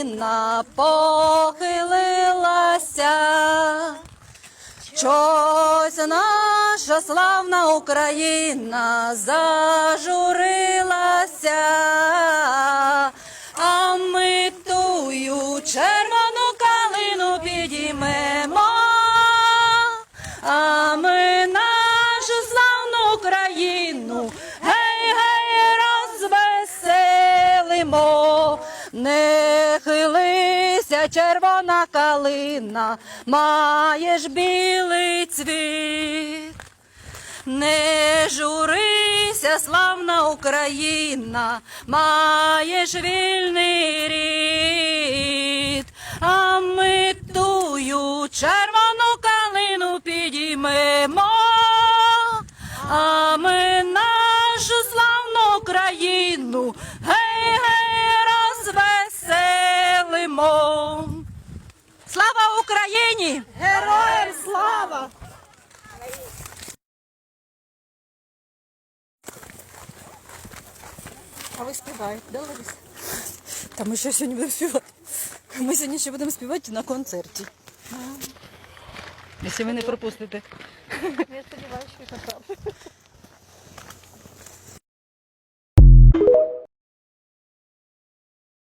Україна похилилася. чогось наша славна Україна зажурилася, Не хилися, червона калина, маєш білий цвіт. Не журися, славна Україна, маєш вільний рід, а ми тую червону калину підіймемо, а ми нашу славну Україну Україні! Героям слава! А ви співаєте, да, Лариса? Та ми ще сьогодні будемо співати. Ми сьогодні ще будемо співати на концерті. Якщо ви не пропустите. Я сподіваюся, що це правда.